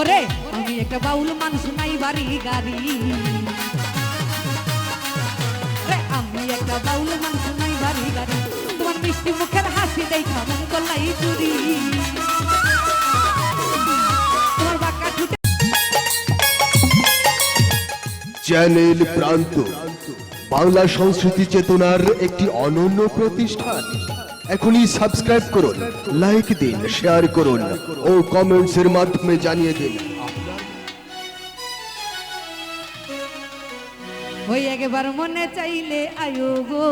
ওরে, আমি একটা বাউল মানুষ নাই বাড়ি গাড়ি। আমি একটা বাউল মানুষ নাই বাড়ি গাড়ি। তোমার মিষ্টি মুখের হাসি দেখা মন করলাই চুরি চ্যানেল প্রান্ত, বাংলা সংস্কৃতি চেতনার একটি অনন্য প্রতিষ্ঠান। এখনই সাবস্ক্রাইব করুন লাইক দিন শেয়ার করুন ও কমেন্টস এর মাধ্যমে জানিয়ে দিন। ওই একবার মনে চাইলে আয়ো গো।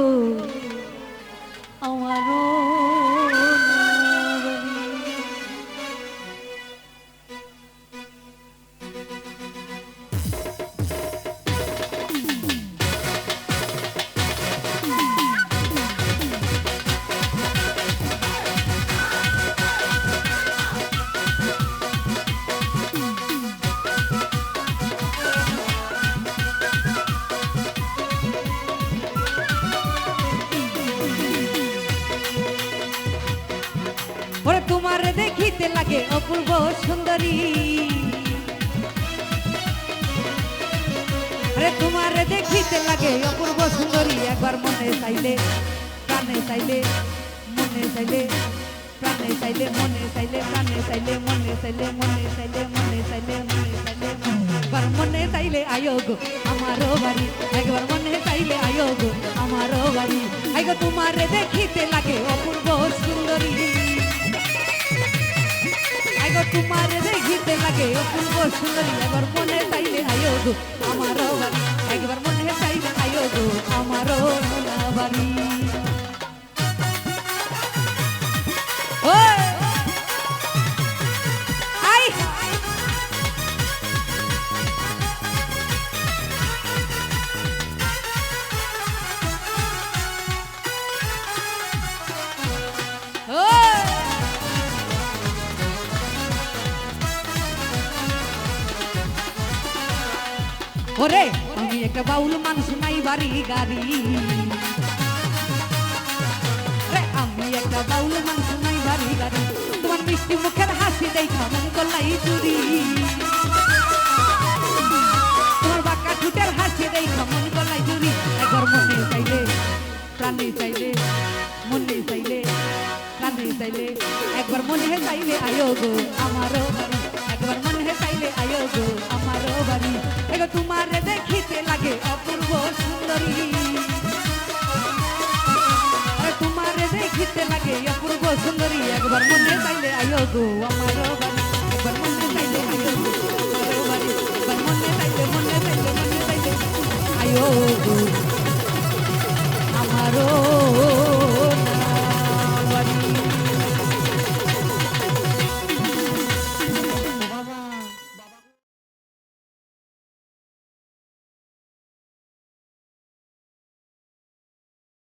দেখিতে লাগে, অপূর্ব সুন্দরী। তোমার দেখিতে লাগে, অপূর্ব সুন্দরী। একবার মনে চাইলে, প্রাণে চাইলে, মনে চাইলে, প্রাণে চাইলে, মনে চাইলে, প্রাণে চাইলে, মনে চাইলে মনে চাইলে মনে চাইলে মনে চাইলে একবার মনে চাইলে আয়োগ আমারও বাড়ি। একবার মনে চাইলে আয়োগ আমারও বাড়ি। আইগো তোমার দেখিতে লাগে আইগো তোমার দেখিতে লাগে। অপূর্ব সুন্দরী একবার মনে চাইলে আয়ো গো, আমারও একবার মনে চাইলে আয়ো গো, আমারও ওরে, আমি একটা বাউল মানুষ, নাই বাড়ি গাড়ি। আমি একটা বাউল মানুষ, নাই বাড়ি গাড়ি। তোমার মিষ্টি মুখের হাসি দেখা মন করলাই চুরি। তোমার বাঁকা ঠুটের হাসি দেখা মন করলাই চুরি। একবার মনে চাইলে, প্রাণে চাইলে, মনে চাইলে, প্রাণে চাইলে, একবার মনে চাইলে, আয়ো গো, আমারও তোমার দেখিতে লাগে অপূর্ব সুন্দরী। তোমার দেখিতে লাগে অপূর্ব সুন্দরী। একবার মনে পাইলে আয়ো গো আমারও